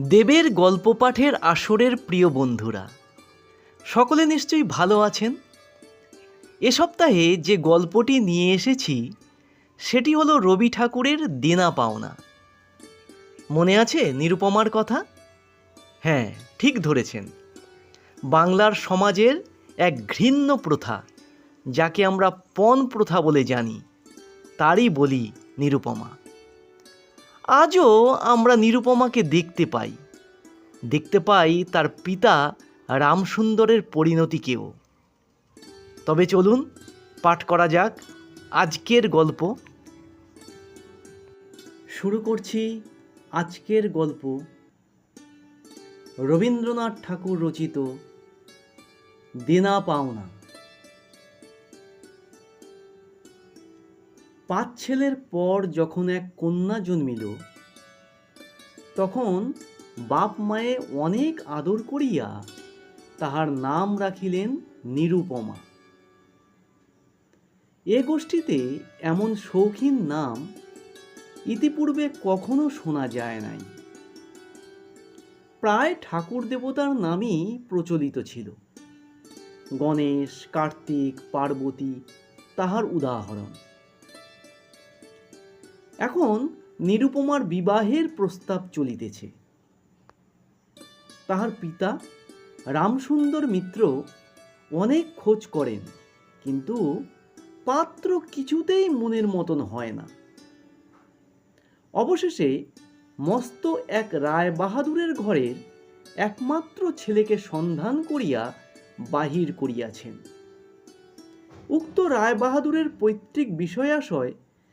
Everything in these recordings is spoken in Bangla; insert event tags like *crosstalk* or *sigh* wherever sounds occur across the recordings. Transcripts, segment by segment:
দেবের গল্প পাঠের আসরের প্রিয় বন্ধুরা। সকলে নিশ্চয়ই ভালো আছেন? এ সপ্তাহে যে গল্পটি নিয়ে এসেছি, সেটি হলো রবি ঠাকুরের দেনা পাওনা। মনে আছে নিরুপমার কথা? হ্যাঁ ঠিক ধরেছেন। বাংলার সমাজের এক ঘৃণ্য প্রথা, যাকে আমরা পণ প্রথা বলে জানি, তারই বলি নিরুপমা। আজও আমরা নিরুপমাকে দেখতে পাই। দেখতে পাই তার পিতা রামসুন্দরের পরিণতিকেও তবে চলুন, পাঠ করা যাক আজকের গল্প। শুরু করছি আজকের গল্প। রবীন্দ্রনাথ ঠাকুর রচিত দেনা পাওনা। পাঁচ ছেলের পর যখন এক কন্যা জন্মিল, তখন বাপ মায়ে অনেক আদর করিয়া তাহার নাম রাখিলেন নিরুপমা। এ গোষ্ঠীতে এমন শৌখিন নাম ইতিপূর্বে কখনো শোনা যায় নাই। প্রায় ঠাকুর দেবতার নামই প্রচলিত ছিল। গণেশ, কার্তিক, পার্বতী তাহার উদাহরণ। এখন নিরুপমার বিবাহের প্রস্তাব চলিতেছে। তাহার পিতা রামসুন্দর মিত্র অনেক খোঁজ করেন, কিন্তু পাত্র কিছুতেই মনের মতন হয় না। অবশেষে মস্ত এক রায় বাহাদুরের ঘরের একমাত্র ছেলেকে সন্ধান করিয়া বাহির করিয়াছেন। উক্ত রায় বাহাদুরের পৈতৃক বিষয়াশয়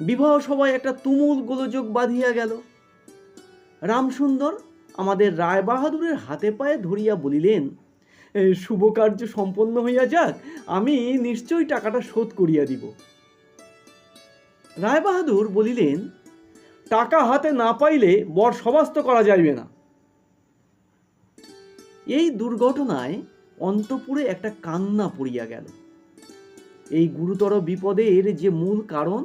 বিবাহ সভায় একটা তুমুল গোলযোগ বাঁধিয়া গেল। রামসুন্দর আমাদের রায় বাহাদুরের হাতে পায়ে ধরিয়া বলিলেন "এ, শুভ কার্য সম্পন্ন হইয়া যাক আমি নিশ্চয়ই টাকাটা শোধ করিয়া দিব। রায় বাহাদুর বলিলেন টাকা হাতে না পাইলে বর সবাস্ত করা যাইবে না। এই দুর্ঘটনায় অন্তপুরে একটা কান্না পড়িয়া গেল। এই গুরুতর বিপদের যে মূল কারণ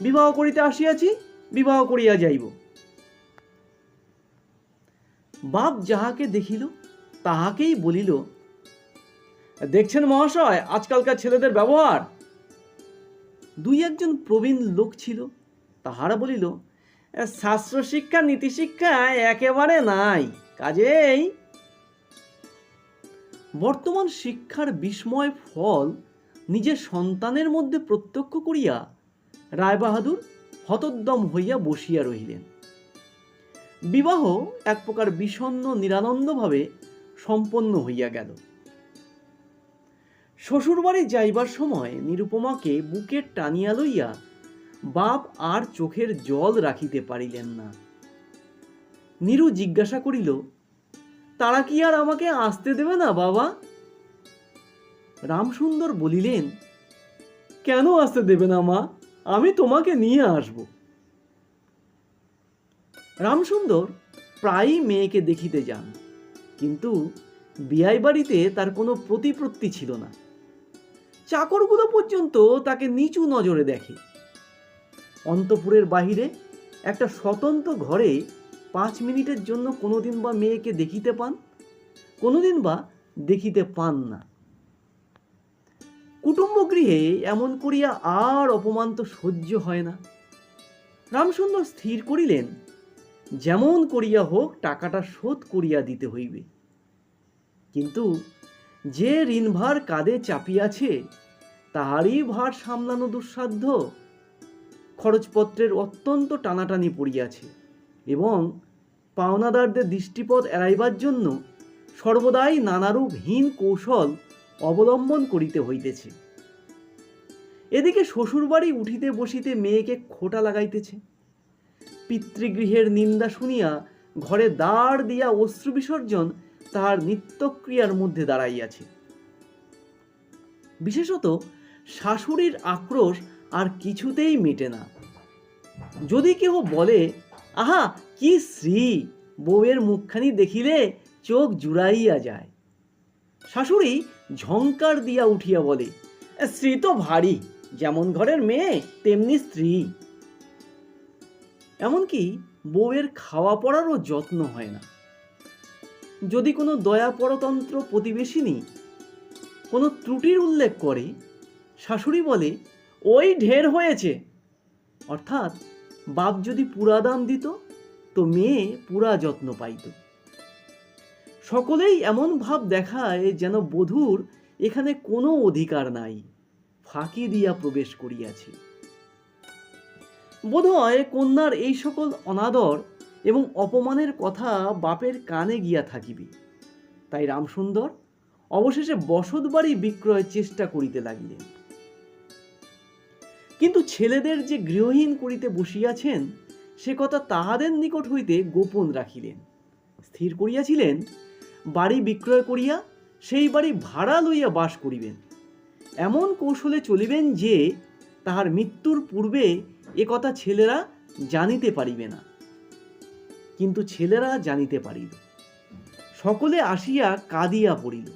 বিবাহ করিতে আসিয়াছি, বিবাহ করিয়া যাইব। বাপ যাহাকে দেখিল, তাহাকেই বলিল, দেখছেন মহাশয়, আজকালকার ছেলেদের ব্যবহার? দুই একজন প্রবীণ লোক ছিল, তাহারা বলিল, শাস্ত্র শিক্ষা নীতিশিক্ষা একেবারে নাই, কাজেই বর্তমান শিক্ষার বিস্ময় ফল নিজের সন্তানের মধ্যে প্রত্যক্ষ করিয়া রায়বাহাদুর হতোদ্যম হইয়া বসিয়া রহিলেন। বিবাহ এক প্রকার বিষণ্ন নিরানন্দভাবে সম্পন্ন হইয়া গেল। শ্বশুরবাড়ি যাইবার সময় নিরুপমাকে বুকে টানিয়া লইয়া বাপ আর চোখের জল রাখিতে পারিলেন না। নিরু জিজ্ঞাসা করিল, তারা কি আর আমাকে আসতে দেবে না, বাবা? রামসুন্দর বলিলেন, কেন আসতে দেবে না, মা? আমি তোমাকে নিয়ে আসব। রামসুন্দর প্রায়ই মেয়েকে দেখিতে যান, কিন্তু বিয়াই বাড়িতে তার কোনো প্রতিপত্তি ছিল না। চাকরগুলো পর্যন্ত তাকে নিচু নজরে দেখে। অন্তপুরের বাহিরে একটা স্বতন্ত্র ঘরে পাঁচ মিনিটের জন্য কোনোদিন বা মেয়েকে দেখিতে পান, কোনোদিন বা দেখিতে পান না। কুটুম্ব গৃহে এমন করিয়া আর অপমান তো সহ্য হয় না। রামসুন্দর স্থির করিলেন, যেমন করিয়া হোক টাকাটা শোধ করিয়া দিতে হইবে। কিন্তু যে ঋণভার কাঁধে চাপিয়াছে, তাহারই ভার সামলানো দুঃসাধ্য। খরচপত্রের অত্যন্ত টানাটানি পড়িয়াছে এবং পাওনাদারদের দৃষ্টিপথ এড়াইবার জন্য সর্বদাই নানারূপ হীন কৌশল অবলম্বন করিতে হইতেছে। এদিকে শ্বশুরবাড়ি উঠিতে বসিতে মেয়েকে খোটা লাগাইতেছে। পিতৃগৃহের নিন্দা শুনিয়া ঘরে দাঁড় দিয়া অশ্রু বিসর্জন তাহার নিত্যক্রিয়ার মধ্যে দাঁড়াইয়াছে। বিশেষত শাশুড়ির আক্রোশ আর কিছুতেই মেটে না। যদি কেহ বলে, আহা, কি শ্রী বউয়ের মুখখানি দেখিলে চোখ জুড়াইয়া যায়। শাশুড়ি ঝংকার দিয়া উঠিয়া বলে, স্ত্রী তো ভারী, যেমন ঘরের মেয়ে, তেমনি স্ত্রী। এমনকি বউয়ের খাওয়া পড়ারও যত্ন হয় না। যদি কোনো দয়া পরতন্ত্র প্রতিবেশিনী কোনো ত্রুটির উল্লেখ করে, শাশুড়ি বলে, ওই ঢের হয়েছে। অর্থাৎ বাপ যদি পুরা দাম দিত, তো মেয়ে পুরা যত্ন পাইত। সকলেই এমন ভাব দেখায় যেন বধূর এখানে কোনো অধিকার নাই। ফাঁকি দিয়া প্রবেশ করিয়াছে। বোধহয় কন্যার এই সকল অনাদর এবং অপমানের কথা বাপের কানে গিয়া থাকিবে। তাই রামসুন্দর অবশেষে বসত বাড়ি বিক্রয়ের চেষ্টা করিতে লাগিলেন। কিন্তু ছেলেদের যে গৃহহীন করিতে বসিয়াছেন, সে কথা তাহাদের নিকট হইতে গোপন রাখিলেন। স্থির করিয়াছিলেন বাড়ি বিক্রয় করিয়া সেই বাড়ি ভাড়া লইয়া বাস করিবেন। এমন কৌশলে চলিবেন যে, তাহার মৃত্যুর পূর্বে এ কথা ছেলেরা জানিতে পারিবে না। কিন্তু ছেলেরা জানিতে পারিল। সকলে আসিয়া কাঁদিয়া পড়িল।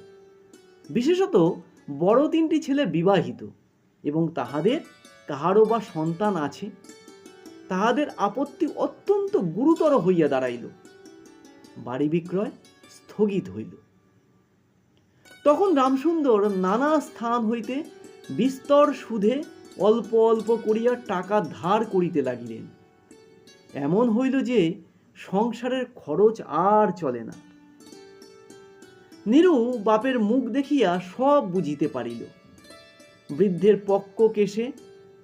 বিশেষত বড় তিনটি ছেলে বিবাহিত এবং তাহাদের কাহারও বা সন্তান আছে, তাহাদের আপত্তি অত্যন্ত গুরুতর হইয়া দাঁড়াইল। বাড়ি বিক্রয় স্থগিত হইল। তখন রামসুন্দর নানা স্থান হইতে বিস্তর সুধে অল্প অল্প করিয়া টাকা ধার করিতে লাগিলেন। এমন হইল যে সংসারের খরচ আর চলে না। নিরু বাপের মুখ দেখিয়া সব বুঝিতে পারিল। বৃদ্ধের পক্ক কেশে,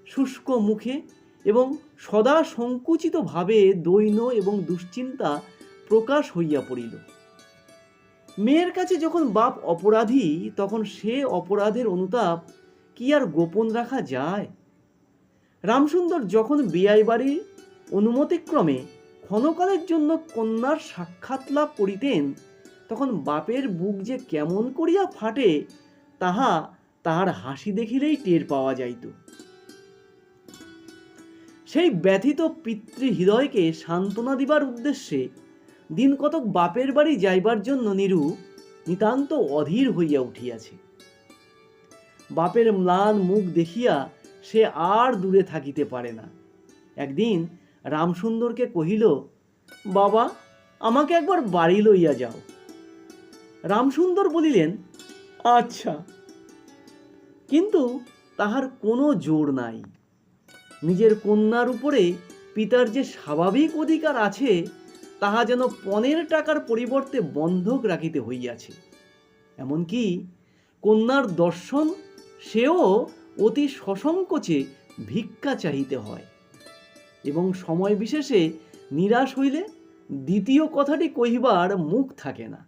শুষ্ক মুখে এবং সদা সংকুচিত ভাবে দৈন্য এবং দুশ্চিন্তা প্রকাশ হইয়া পড়িল। মেয়ের কাছে যখন বাপ অপরাধী, তখন সে অপরাধের অনুতাপ কি আর গোপন রাখা যায়? রামসুন্দর যখন বিয়াই অনুমতিক্রমে ক্ষণকালের জন্য কন্যার সাক্ষাৎ লাভ করিতেন, তখন বাপের বুক যে কেমন করিয়া ফাটে, তাহা তাহার হাসি দেখিলেই টের পাওয়া যাইত। সেই ব্যথিত পিতৃ হৃদয়কে সান্ত্বনা দিবার উদ্দেশ্যে দিন কতক বাপের বাড়ি যাইবার জন্য নিরু নিতান্ত অধীর হইয়া উঠিয়াছে। বাপের ম্লান মুখ দেখিয়া সে আর দূরে থাকিতে পারে না। একদিন রামসুন্দরকে কহিল, বাবা, আমাকে একবার বাড়ি লইয়া যাও। রামসুন্দর বলিলেন আচ্ছা। কিন্তু তাহার কোনো জোর নাই। নিজের কন্যার উপরে পিতার যে স্বাভাবিক অধিকার আছে তাহা যেন পনেরো টাকার পরিবর্তে বন্ধক রাখিতে হইয়াছে। এমনকি কন্যার দর্শন সেও অতি সসংকোচে ভিক্ষা চাহিতে হয় এবং সময় বিশেষে নিরাশ হইলে দ্বিতীয় কথাটি কহিবার মুখ থাকে না।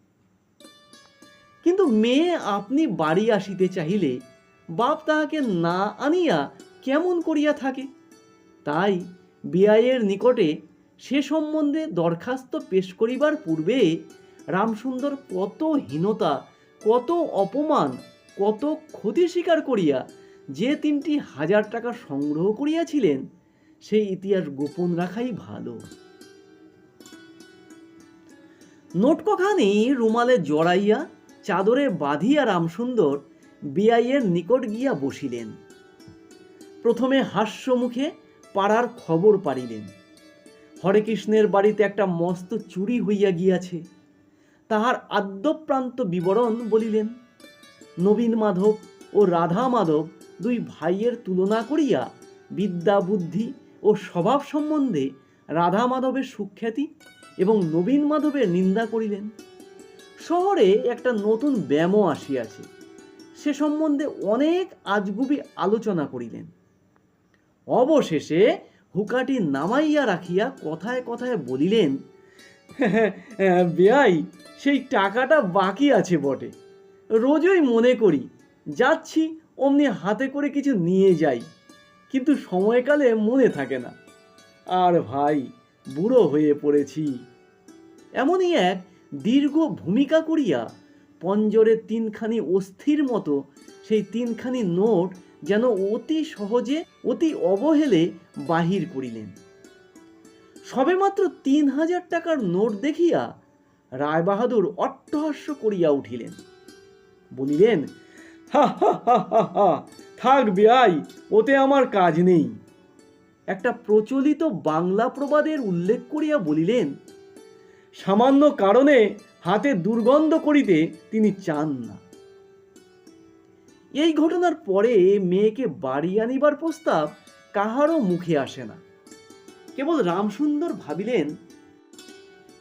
কিন্তু মেয়ে আপনি বাড়ি আসিতে চাহিলে বাপ তাহাকে না আনিয়া কেমন করিয়া থাকে? তাই বিআইয়ের নিকটে সে সম্বন্ধে দরখাস্ত পেশ করিবার পূর্বে রামসুন্দর কত হীনতা, কত অপমান, কত ক্ষতি স্বীকার করিয়া যে তিনটি হাজার টাকা সংগ্রহ করিয়াছিলেন, সেই ইতিহাস গোপন রাখাই ভালো। নোটকখানি রুমালে জড়াইয়া চাদরে বাঁধিয়া রামসুন্দর বিআইয়ের নিকট গিয়া বসিলেন। প্রথমে হাস্যমুখে পাড়ার খবর পারিলেন হরেকৃষ্ণের বাড়িতে একটা মস্ত চুরি হইয়া গিয়াছে। তাহার আদ্যপ্রান্ত বিবরণ বলিলেন, নবীন মাধব ও রাধা মাধব দুই ভাইয়ের তুলনা করিয়া বিদ্যা বুদ্ধি ও স্বভাব সম্বন্ধে রাধা মাধবের সুখ্যাতি এবং নবীন মাধবের নিন্দা করিলেন। শহরে একটা নতুন ব্যামো আসিয়াছে। সে সম্বন্ধে অনেক আজগুবি আলোচনা করিলেন। অবশেষে হুকাটি নামাইয়া রাখিয়া কথায় কথায় বলিলেন, *laughs* বেয়াই, সেই টাকাটা বাকি আছে বটে। রোজই মনে করি, যাচ্ছি, অমনি হাতে করে কিছু নিয়ে যাই, কিন্তু সময়কালে মনে থাকে না। আর ভাই, বুড়ো হয়ে পড়েছি। এমনই এক দীর্ঘ ভূমিকা করিয়া পঞ্জরে তিনখানি অস্থির মতো সেই তিনখানি নোট যেন অতি সহজে, অতি অবহেলে বাহির করিলেন। সবেমাত্র তিন হাজার টাকার নোট দেখিয়া রায়বাহাদুর অট্টহাস্য করিয়া উঠিলেন। বলিলেন, হা হা হা হা হা, থাক বিয়াই, ওতে আমার কাজ নেই। একটা প্রচলিত বাংলা প্রবাদের উল্লেখ করিয়া বলিলেন, সামান্য কারণে হাতে দুর্গন্ধ করিতে তিনি চান না। এই ঘটনার পরে মেয়েকে বাড়ি আনিবার প্রস্তাব কাহারও মুখে আসে না। কেবল রামসুন্দর ভাবিলেন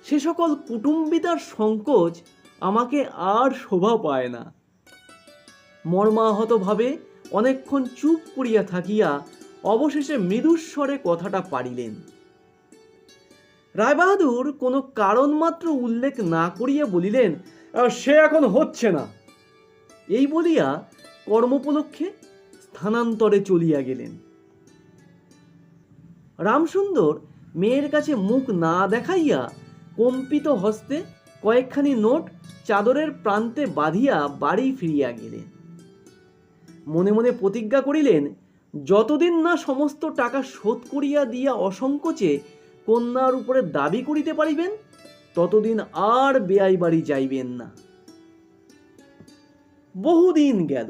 সে সকল কুটুম্বিতার সংকোচ আমাকে আর শোভা পায় না। মর্মাহতভাবে অনেকক্ষণ চুপ করিয়া থাকিয়া অবশেষে মৃদুস্বরে কথাটা পারিলেন। রায়বাহাদুর কোনো কারণ মাত্র উল্লেখ না করিয়া বলিলেন "আহ, সে এখন হচ্ছে না। এই বলিয়া কর্মোপলক্ষে স্থানান্তরে চলিয়া গেলেন। রামসুন্দর মেয়ের কাছে মুখ না দেখাইয়া কম্পিত হস্তে কয়েকখানি নোট চাদরের প্রান্তে বাঁধিয়া বাড়ি ফিরিয়া গেলেন। মনে মনে প্রতিজ্ঞা করিলেন, যতদিন না সমস্ত টাকা শোধ করিয়া দিয়া অসংকোচে কন্যার উপরে দাবি করিতে পারিবেন, ততদিন আর বেয়াই বাড়ি যাইবেন না। বহুদিন গেল।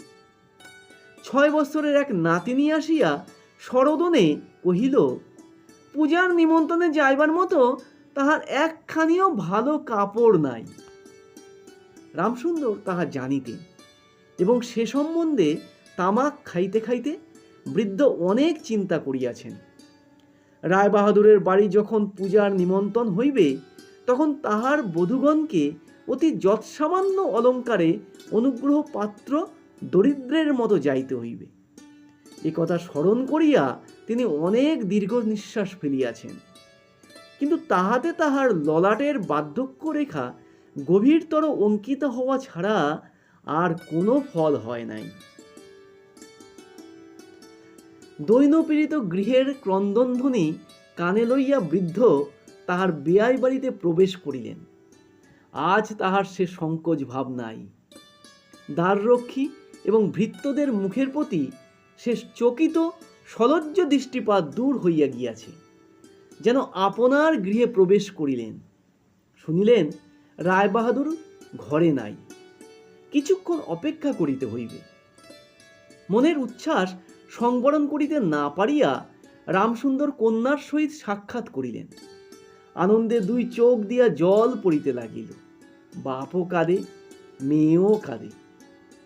ছয় বৎসরের এক নাতিনি আসিয়া সরদনে কহিল, পূজার নিমন্ত্রণে যাইবার মতো তাহার একখানিও ভালো কাপড় নাই রামসুন্দর তাহা জানিতেন এবং সে সম্বন্ধে তামাক খাইতে খাইতে বৃদ্ধ অনেক চিন্তা করিয়াছেন। রায়বাহাদুরের বাড়ি যখন পূজার নিমন্ত্রণ হইবে, তখন তাহার বধূগণকে অতি যৎসামান্য অলঙ্কারে অনুগ্রহ পাত্র দরিদ্রের মতো যাইতে হইবে। এ কথা স্মরণ করিয়া তিনি অনেক দীর্ঘ নিঃশ্বাস ফেলিয়াছেন। কিন্তু তাহাতে তাহার ললাটের বার্ধক্য রেখা গভীরতর অঙ্কিত হওয়া ছাড়া আর কোনো ফল হয় নাই। দৈনপীড়িত গৃহের ক্রন্দনধ্বনি কানে লইয়া বৃদ্ধ তাহার বেয়াই বাড়িতে প্রবেশ করিলেন। আজ তাহার সে সংকোচ ভাব নাই। দ্বাররক্ষী এবং ভৃত্যদের মুখের প্রতি সে চকিত, সলজ্জ দৃষ্টিপাত দূর হইয়া গিয়াছে, যেন আপনার গৃহে প্রবেশ করিলেন। শুনিলেন, রায়বাহাদুর ঘরে নাই, কিছুক্ষণ অপেক্ষা করিতে হইবে। মনের উচ্ছ্বাস সংবরণ করিতে না পারিয়া রামসুন্দর কন্যার সহিত সাক্ষাৎ করিলেন। আনন্দে দুই চোখ দিয়া জল পড়িতে লাগিল। বাপও কাঁদে, মেয়েও কাঁদে।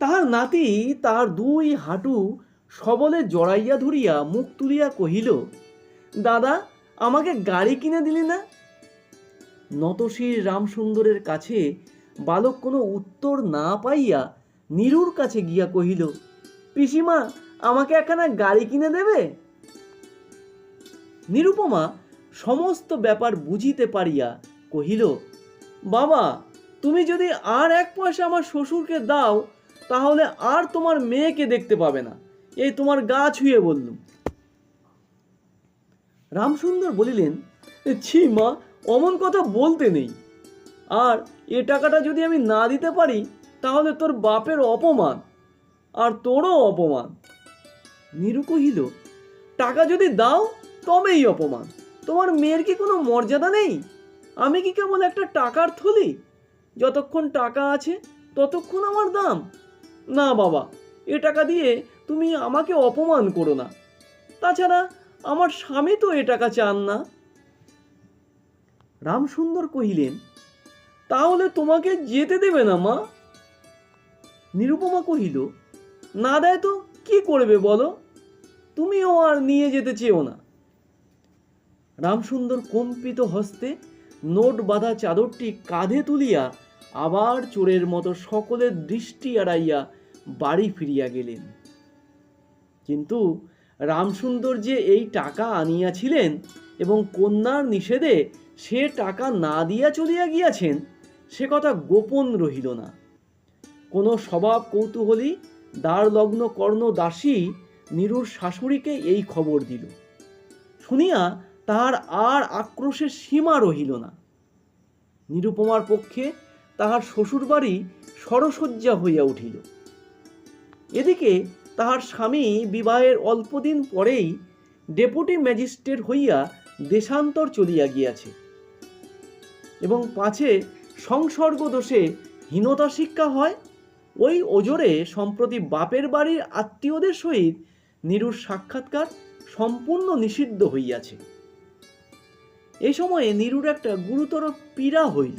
তাহার নাতি তাহার দুই হাঁটু সবলে জড়াইয়া ধরিয়া মুখ তুলিয়া কহিল, দাদা, আমাকে গাড়ি কিনে দিলি না? নতশির রামসুন্দরের কাছে বালক কোনো উত্তর না পাইয়া নীরুর কাছে গিয়া কহিল, পিসিমা, আমাকে একখানা গাড়ি কিনে দেবে? নিরুপমা সমস্ত ব্যাপার বুঝিতে পারিয়া কহিল, বাবা, তুমি যদি আর এক পয়সা আমার শ্বশুরকে দাও তাহলে আর তোমার মেয়েকে দেখতে পাবে না। এই তোমার গা ছুঁয়ে বললুম। রামসুন্দর বলিলেন, ছি মা, অমন কথা বলতে নেই। আর এ টাকাটা যদি আমি না দিতে পারি, তাহলে তোর বাপের অপমান, আর তোরও অপমান। নিরু কহিল, টাকা যদি দাও, তবেই অপমান। তোমার মেয়ের কি কোনো মর্যাদা নেই? আমি কি কেবল একটা টাকার থলি? যতক্ষণ টাকা আছে, ততক্ষণ আমার দাম। না বাবা, এ টাকা দিয়ে তুমি আমাকে অপমান করো না। তাছাড়া আমার স্বামী তো এ টাকা চান না। রামসুন্দর কহিলেন, তাহলে তোমাকে যেতে দেবে না মা? নিরুপমা কহিল, না দেয় তো কি করবে বলো? তুমিও আর নিয়ে যেতে চেও না। রামসুন্দর কম্পিত হস্তে নোট বাঁধা চাদরটি কাঁধে তুলিয়া আবার চোরের মতো সকলের দৃষ্টি এড়াইয়া বাড়ি ফিরিয়া গেলেন। কিন্তু রামসুন্দর যে এই টাকা আনিয়াছিলেন এবং কন্যার নিষেধে সে টাকা না দিয়া চলিয়া গিয়াছেন, সে কথা গোপন রহিল না। কোনো স্বভাব কৌতূহলী দ্বারলগ্ন কর্ণ দাসী নিরুর শাশুড়িকে এই খবর দিল। শুনিয়া তাহার আর আক্রোশের সীমা রহিল না। নিরুপমার পক্ষে তাহার শ্বশুরবাড়ি সরসজ্জা হইয়া উঠিল। এদিকে তাহার স্বামী বিবাহের অল্পদিন পরেই ডেপুটি ম্যাজিস্ট্রেট হইয়া দেশান্তর চলিয়া গিয়াছে এবং পাছে সংসর্গ দোষে হীনতা শিক্ষা হয়, ওই ওজোরে সম্প্রতি বাপের বাড়ির আত্মীয়দের সহিত নিরুর সাক্ষাৎকার সম্পূর্ণ নিষিদ্ধ হইয়াছে। এই সময়ে নিরুর একটা গুরুতর পীড়া হইল।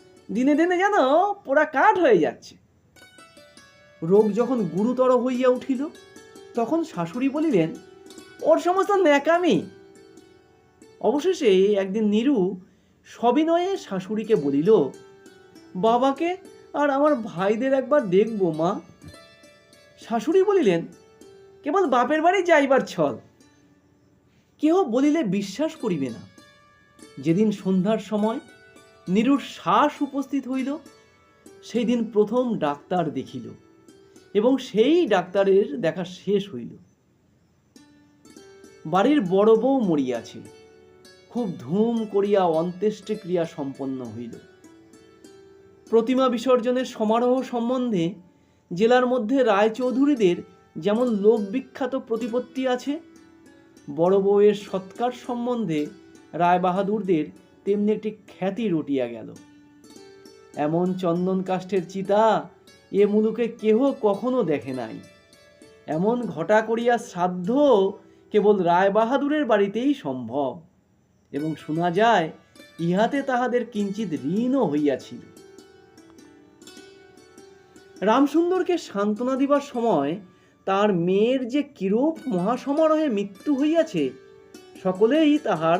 দিনে দিনে যেন পোড়া কাঠ হয়ে যাচ্ছে। রোগ যখন গুরুতর হইয়া উঠিল, তখন শাশুড়ি বলিলেন, ওর সমস্ত ন্যাকামি। অবশেষে একদিন নীরু সবিনয়ে শাশুড়িকে বলিল, বাবাকে আর আমার ভাইদের একবার দেখব, মা। শাশুড়ি বলিলেন, কেবল বাপের বাড়ি যাইবার ছল। কেহ বলিলে বিশ্বাস করিবে না। যেদিন সন্ধ্যার সময় নীরুর শ্বাস উপস্থিত হইল। সেই দিন প্রথম ডাক্তার দেখিল এবং সেই ডাক্তারের দেখা শেষ হইল। বাড়ির বড় বউ মরিয়াছে। খুব ধুম করিয়া অন্ত্যেষ্টি ক্রিয়া সম্পন্ন হইল। প্রতিমা বিসর্জনের সমারোহ সম্বন্ধে জেলার মধ্যে রায়চৌধুরীদের যেমন লোকবিখ্যাত প্রতিপত্তি আছে, বড় বউয়ের সৎকার সম্বন্ধে রায়বাহাদুরদের তেমনি একটি খ্যাতি রটিয়া গেল। এমন চন্দন কাষ্ঠের চিতা এ মুলুকে কেহ কখনো দেখে নাই। এমন ঘটা করিয়া শ্রাদ্ধ কেবল রায়বাহাদুরের বাড়িতেই সম্ভব, এবং শোনা যায়, ইহাতে তাহাদের কিঞ্চিত ঋণও হইয়াছিল। রামসুন্দরকে সান্ত্বনা দিবার সময় তার মেয়ের যে কিরূপ মহাসমারোহে মৃত্যু হইয়াছে, সকলেই তাহার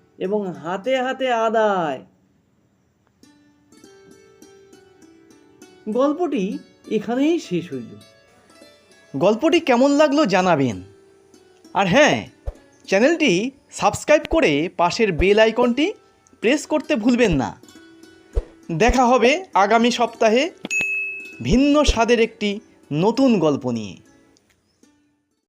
এবং হাতে হাতে আদায়। গল্পটি এখানেই শেষ হইল। গল্পটি কেমন লাগল জানাবেন। আর হ্যাঁ চ্যানেলটি সাবস্ক্রাইব করে পাশের বেল আইকনটি প্রেস করতে ভুলবেন না। দেখা হবে আগামী সপ্তাহে ভিন্ন স্বাদের একটি নতুন গল্প নিয়ে।